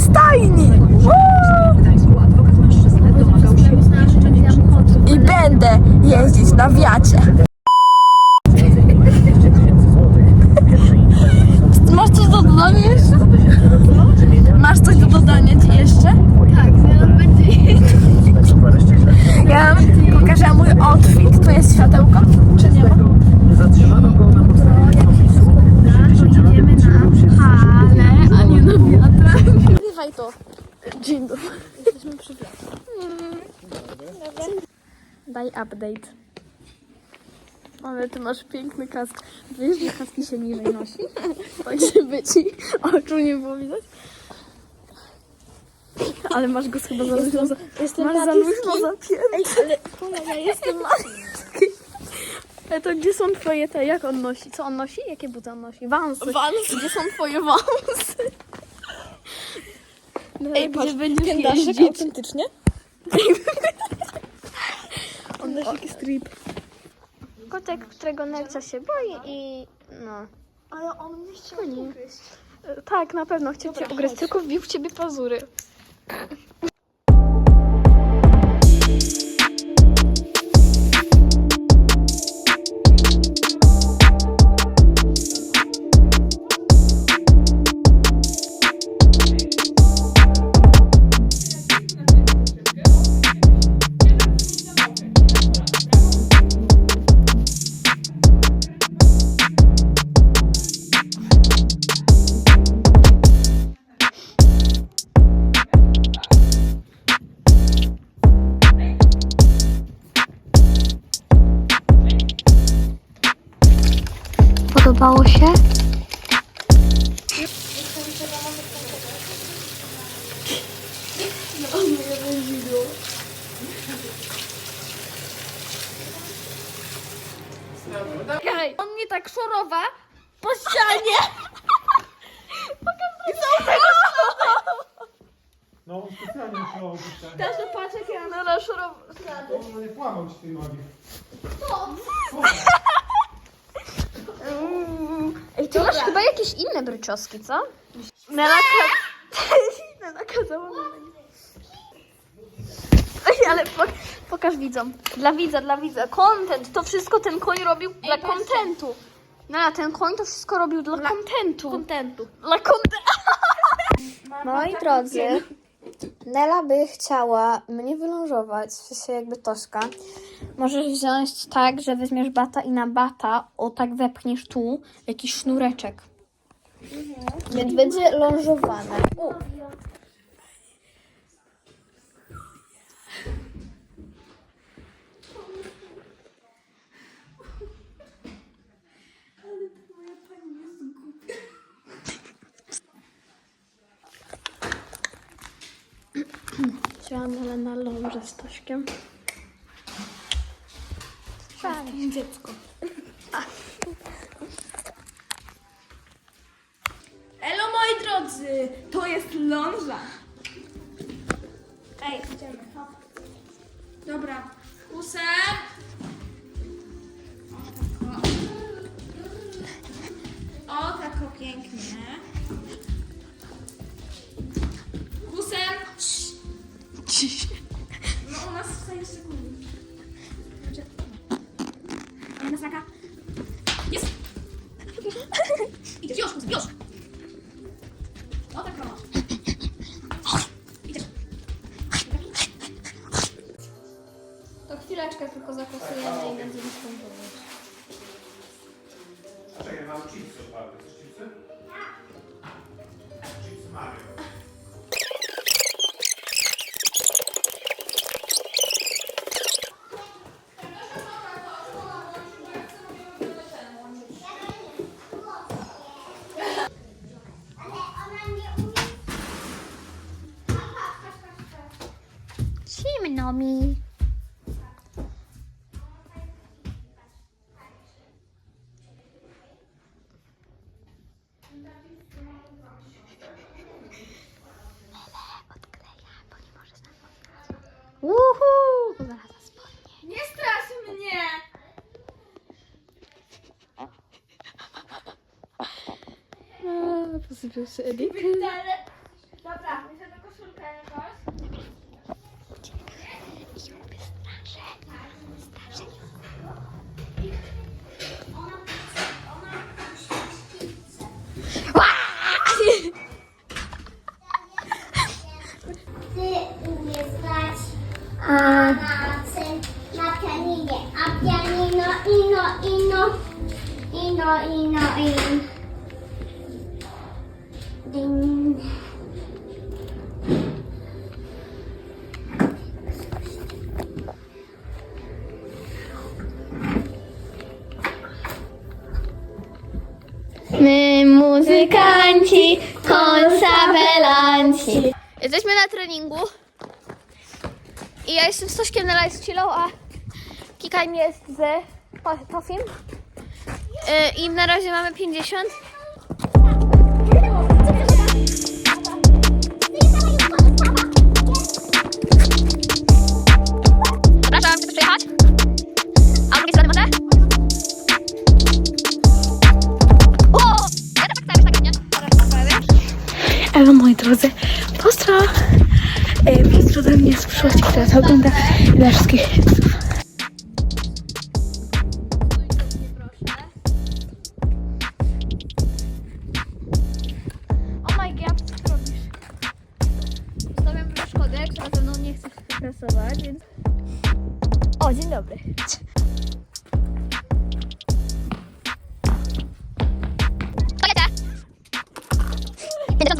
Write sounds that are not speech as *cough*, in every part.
stajni! Jesteśmy przy wiatrze. Daj update. Ale ty masz piękny kask. Wiesz, że kaski się niżej nosi? *laughs* Tak, żeby ci oczu nie było widać. Ale masz go chyba za luźno. za- Jestem Masz za luźno zapięty. ale ja jestem Ale to gdzie są twoje te? Jak on nosi? Co on nosi? Jakie buty on nosi? Wansy. Wansy. Gdzie są twoje wansy? No, Ej, patrz, ten daszek autentycznie? *laughs* On taki strip. Kotek, którego Nelca się boi i no. Ale on nie chciał ugryźć. Tak, na pewno chciał cię ugryźć, tylko wbił w ciebie pazury. Podobało się? Hej, on mnie tak szorowa po ścianie. *laughs* No, specjalnie musiało być tak. Każdy patrz jak ja na szorowa. No nie kłamał ci tej nogi. Ej, ty masz chyba jakieś inne bryczoski, co? Nela, ka... Nela *laughs* kazała mi Ej, ale po, pokaż widzom. Dla widza, dla widza. Content. To wszystko ten koń robił dla kontentu. Nela, ten koń to wszystko robił dla kontentu. Kontentu. Dla kontentu. *laughs* Moi drodzy, Nela by chciała mnie wylążować, w sensie jakby Toszka. Możesz wziąć tak, że weźmiesz bata i na bata o tak wepchniesz tu jakiś sznureczek. Więc będzie lążowane. U. Chciałam ale na ląże z Tośkiem. Dziecko. Elo moi drodzy, to jest ląża. Ej, idziemy. Dobra, kusem. Chwileczkę tylko zakusujemy i będziemy skończyć. Czekaj, mam chipsy. Chcesz chipsy? Chipsy Mario. ብዙ ኤዲት pianino, ino, ino, ino, ino, in. Konsabelanci. Jesteśmy na treningu. I ja jestem z Toszkiem na live chillą, a Kikajm jest z To- Tofim. Y, I na razie mamy 50.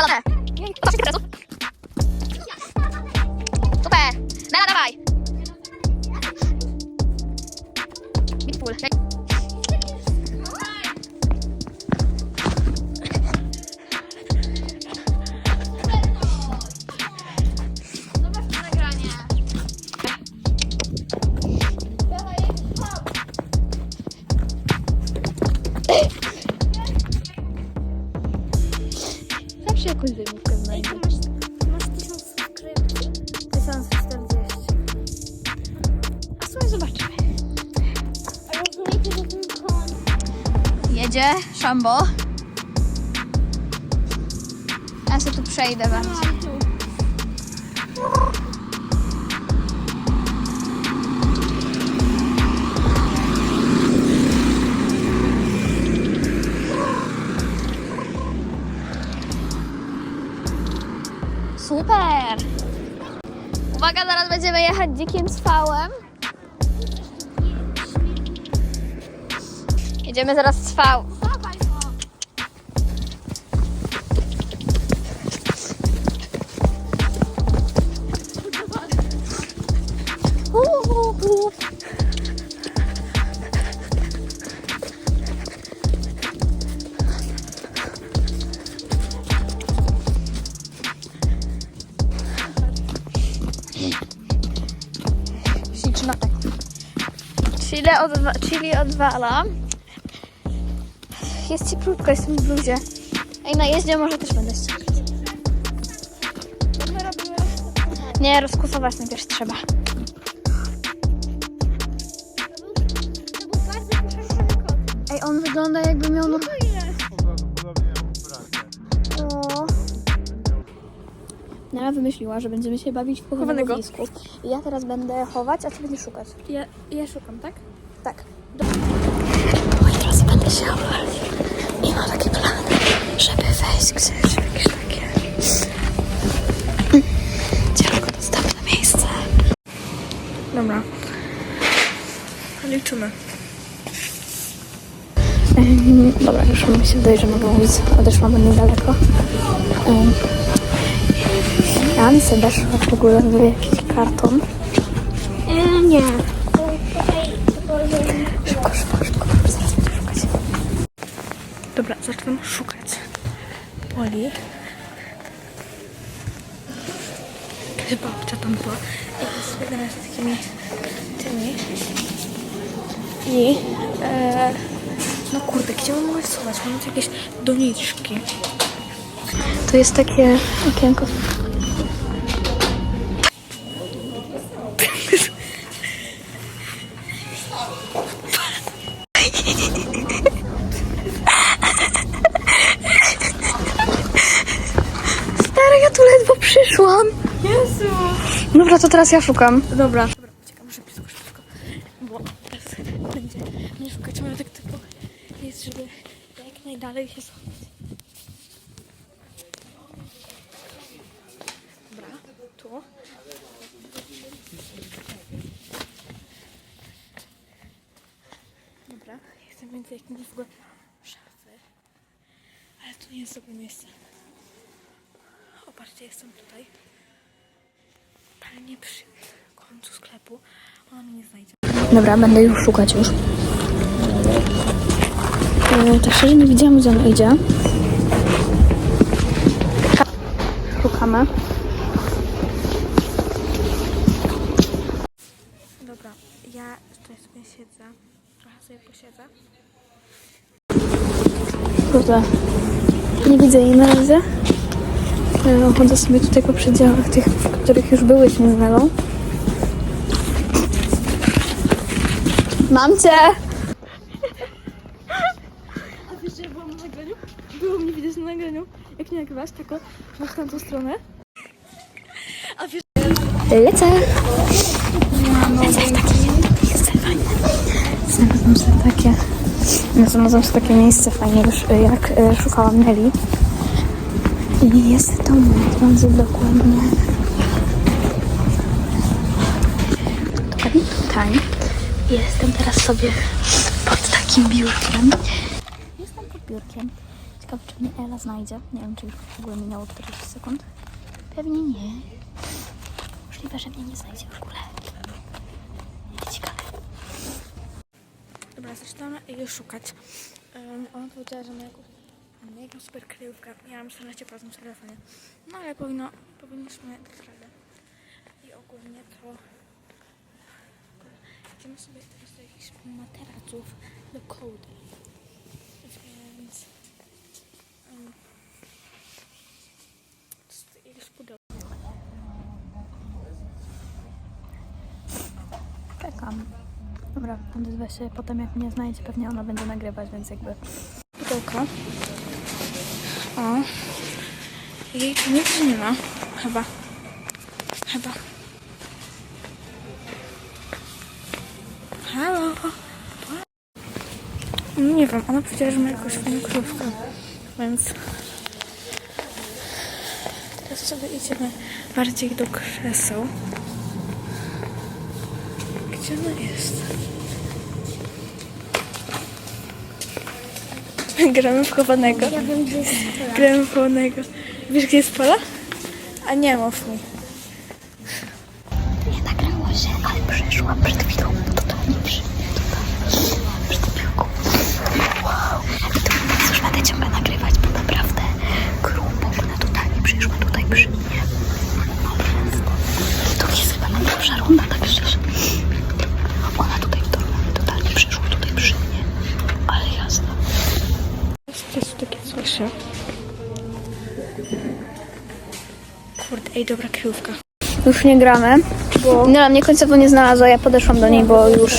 50 A sobie zobaczymy. Jedzie Szambo. Ja sobie tu przejdę bardziej. Super! Uwaga, zaraz będziemy jechać dzikim cwałem. Jedziemy zaraz. Śliczna tak. Chile, odwa- chili odwala. Jest cieplutko, jestem w bluzie. Ej, na jeździe może też będę ściągać. Nie, rozkusować najpierw trzeba. Ej, on wygląda jakby miał... No... Nela wymyśliła, że będziemy się bawić w chowanego wisku. I ja teraz będę chować, a ty będziesz szukać. Ja, ja szukam, tak? Tak. Moi drodzy, będę się chować. I mam taki plan, wejść gdzieś jakieś takie... Ciężko dostępne miejsce. Dobra. Liczymy. Ym, Dobra, już mi się wydaje, że mogę mówić, a też mamy niedaleko. Um, ja bym sobie weszła w ogóle w jakiś karton. E, nie. Szybko, szybko, szybko, zaraz będę szukać. Dobra, zaczynam szukać. Oli. Chyba babcia tam była. I sobie teraz z takimi tymi. I e, no kurde, gdzie mam schować? Mam jakieś doniczki. Tu jest takie okienko. To teraz ja szukam. Dobra. Dobra, uciekam szybko, szybko. Bo teraz będzie nie szukać, ale tak tylko jest, żeby jak najdalej się schować. Dobra, tu. Dobra, jestem między jakimś w ogóle To nie jest dobre miejsce. O, patrzcie, jestem tutaj. Ale nie przy końcu sklepu. Ona mnie nie znajdzie. Dobra, będę już szukać już. E, tak szczerze nie widziałam, gdzie on idzie. Szukamy. Dobra, ja tutaj sobie siedzę. Trochę sobie posiedzę. Kurde. Nie widzę jej na razie. E, Chodzę sobie tutaj po przedziałach tych, których już byłyśmy z Nelą. Mam cię! A wiesz, że ja byłam na nagraniu? Było mnie widać na nagraniu. Jak nie nagrywasz, tylko masz tamtą stronę. Lecę! Lecę w takie miejsce fajne. Znalazłam sobie takie... Znalazłam sobie takie miejsce fajne, już e, jak e, szukałam Nelly. I jest to, drodzy, dokładnie... Tutaj. Jestem teraz sobie pod takim biurkiem. Jestem pod biurkiem. Ciekawe, czy mnie Ela znajdzie. Nie wiem, czy już w ogóle minęło 40 sekund. Pewnie nie. Możliwe, że mnie nie znajdzie w ogóle. Ciekawe. Dobra, zaczynamy jej szukać. Um, ona powiedziała, że ma jakąś, super kryjówkę. Ja mam 14% w telefonie. No ale powinno, powinniśmy dać radę. I ogólnie to idziemy sobie teraz do jakichś materaców do kołdy. Więc um, to jakieś pudełko. Czekam. Dobra, odezwę się potem jak mnie znajdzie, pewnie ona będzie nagrywać, więc jakby... pudełko. O. Jej tu nic nie ma. Chyba. Nie wiem, ona powiedziała, że ma jakąś fajną krówkę. Więc teraz sobie idziemy bardziej do krzeseł. Gdzie ona jest? Gramy w chowanego. Ja wiem, gdzie jest pola. Gramy w chowanego. Wiesz, gdzie jest pola? A nie mów mi. Kurde, ej, dobra kryjówka. Już nie gramy. Bo... Nela mnie końcowo nie znalazła, ja podeszłam do niej, bo już...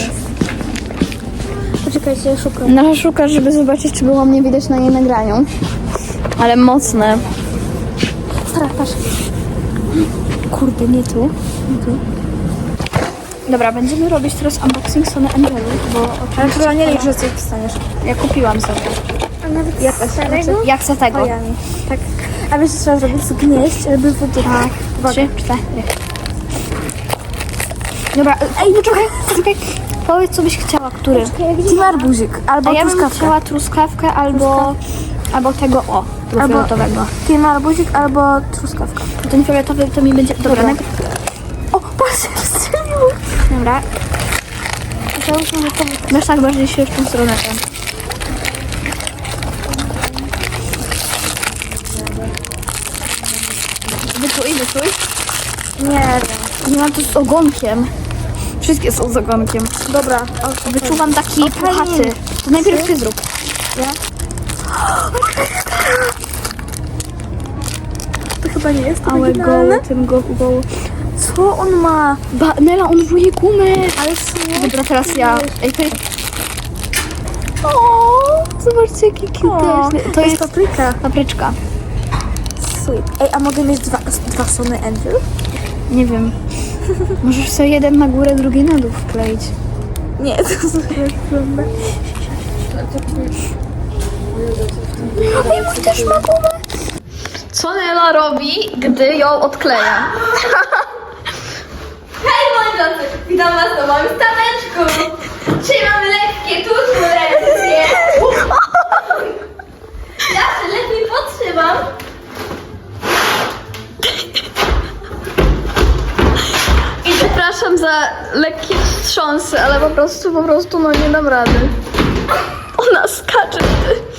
Poczekajcie, szukam. Nela szuka, żeby zobaczyć, czy było mnie widać na jej nagraniu. Ale mocne. Stara, patrz. Kurde, nie tu. Nie tu. Dobra, będziemy robić teraz unboxing Sony Angelów, bo Ale chyba nie licz, że coś dostaniesz. Ja kupiłam sobie. Nawet Ja też. starego? Ja chcę tego. Tak. A wiesz, co trzeba zrobić? Zgnieść, żeby wydupać. Tak. Trzy, cztery. Dobra, ej, no czekaj, czekaj. Powiedz, co byś chciała, który? Team arbuzik. Albo A ja bym chciała truskawkę albo... Albo tego, o, tego Albo- fioletowego. Team arbuzik albo truskawka. Ten fioletowy to mi będzie... Dobra, Dobra. nag- O, patrz, strzelił. Dobra. Załóżmy, że to Masz tak bardziej się w tą stronę tam. Nie Nie mam tu z ogonkiem. Wszystkie są z ogonkiem. Dobra. Wyczuwam taki O, fajnie. puchaty. To najpierw ty zrób. To chyba nie jest Ale goły, tym go, goły. Co on ma? Ba, Nela, on wuje gumę. Ale co? Dobra, teraz ja. Ej, to jest... O, zobaczcie jaki cute. to To jest jest- paprika. Papryczka. Sweet. Ej, a mogę mieć dwa, dwa Sony Angel? Nie wiem. *laughs* Możesz sobie jeden na górę, drugi na dół wkleić. Nie, to sobie wygląda. Mój też ma gumę. Co Nela robi, gdy ją odkleja? *laughs* Hej moi drodzy, witam was na moim staneczku! Dzisiaj mamy lekkie turbulencje. *laughs* Ja się lepiej za lekkie wstrząsy, ale po prostu, po prostu no nie dam rady. Ona skacze, ty.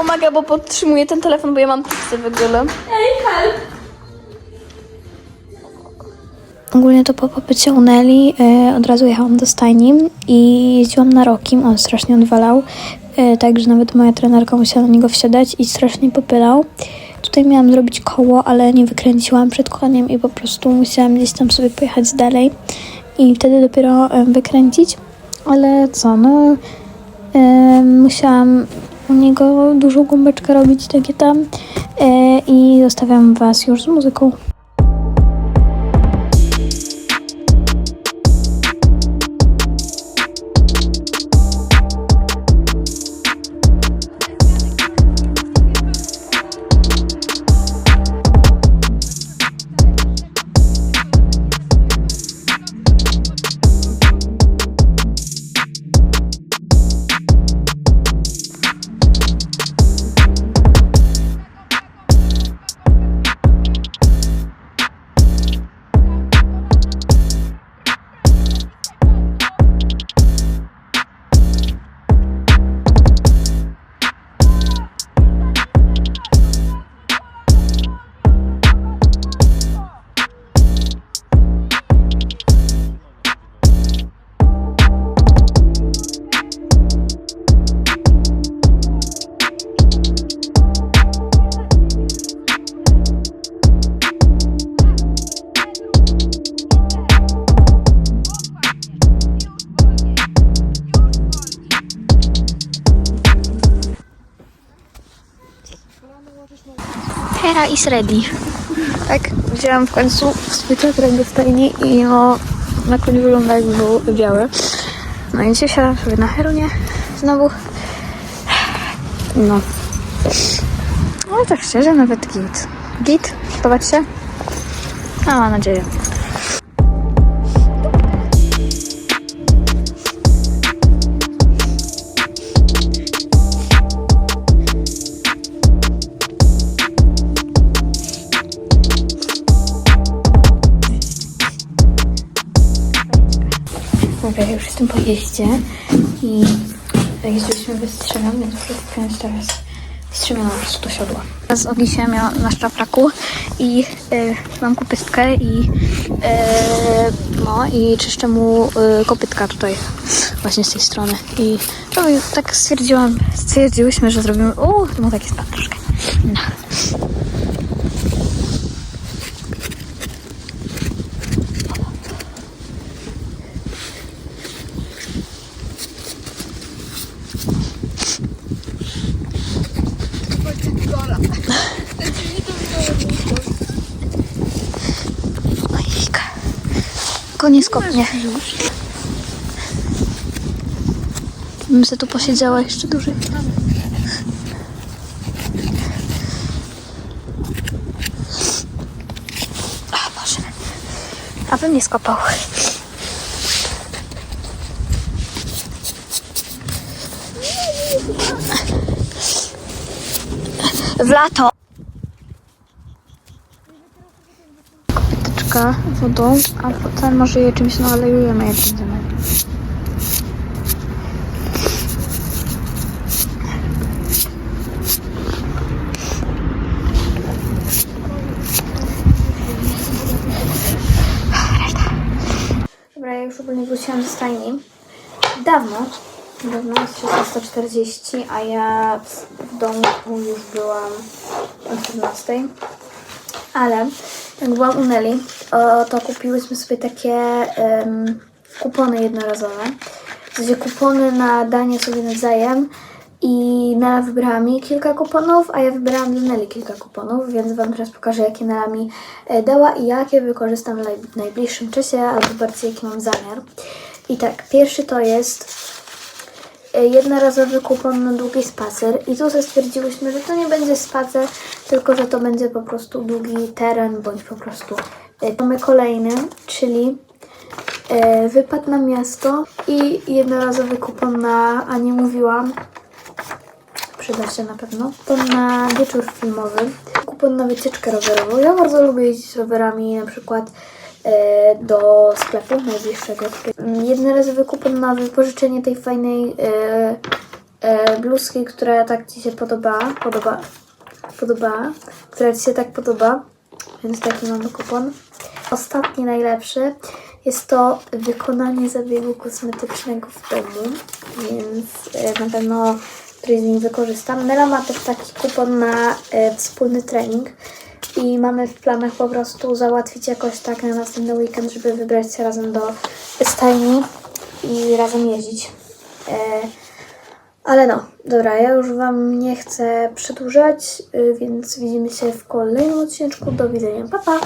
Pomaga, bo podtrzymuje ten telefon, bo ja mam psy w ogóle. Ej, help. Ogólnie to po popycie u Nelly e, od razu jechałam do stajni i jeździłam na rokim, on strasznie odwalał, e, także nawet moja trenerka musiała na niego wsiadać i strasznie popylał. Tutaj miałam zrobić koło, ale nie wykręciłam przed koniem i po prostu musiałam gdzieś tam sobie pojechać dalej i wtedy dopiero e, wykręcić, ale co, no e, musiałam u niego dużą gąbeczkę robić, takie tam e, i zostawiam Was już z muzyką. Hera is ready. Tak, wzięłam w końcu swój do stajni i no, na koniu wygląda jakby był biały. No i dzisiaj siadam sobie na herunie znowu. No. No tak szczerze, nawet git. Git? Się? No, mam nadzieję. Dobra, ja już jestem po jeździe i jeździliśmy wystrzemion, więc wpiąć teraz wstrzemioną po prostu do siodła. Teraz Ogisie miała na szczafraku i y, mam kopystkę i y, no i czyszczę mu y, kopytka tutaj właśnie z tej strony i no, tak stwierdziłam, stwierdziłyśmy, że zrobimy, o, no taki spadł troszkę. No. Koniec kopnie. Bym se tu posiedziała jeszcze dłużej. A Boże. Abym nie skopał. W lato. Wodą, a potem może je czymś nalejujemy, jak będziemy. Dobra, ja już ogólnie wróciłam z stajni. Dawno, dawno, jest 16.40, a ja w domu już byłam o 17. Ale jak byłam u to kupiłyśmy sobie takie em, kupony jednorazowe. W sensie kupony na danie sobie nawzajem. I Nela wybrała mi kilka kuponów, a ja wybrałam dla kilka kuponów, więc Wam teraz pokażę, jakie Nela mi e, dała i jakie wykorzystam w naj- najbliższym czasie, albo bardziej jaki mam zamiar. I tak, pierwszy to jest jednorazowy kupon na długi spacer i tu stwierdziłyśmy, że to nie będzie spacer, tylko że to będzie po prostu długi teren, bądź po prostu e, mamy kolejny, czyli e, wypad na miasto i jednorazowy kupon na, a nie mówiłam, przyda się na pewno. Kupon na wieczór filmowy, kupon na wycieczkę rowerową. Ja bardzo lubię jeździć rowerami, na przykład e, do sklepu najbliższego. Jednorazowy kupon na wypożyczenie tej fajnej e, e, bluzki, która tak Ci się podoba, podoba, podoba, która Ci się tak podoba, więc taki mamy kupon. Ostatni najlepszy jest to wykonanie zabiegu kosmetycznego w domu, więc e, na pewno któryś z nich wykorzystam. Nela ma też taki kupon na e, wspólny trening i mamy w planach po prostu załatwić jakoś tak na następny weekend, żeby wybrać się razem do stajni i razem jeździć. E, ale no, dobra, ja już Wam nie chcę przedłużać, y, więc widzimy się w kolejnym odcinku. Do widzenia, pa pa!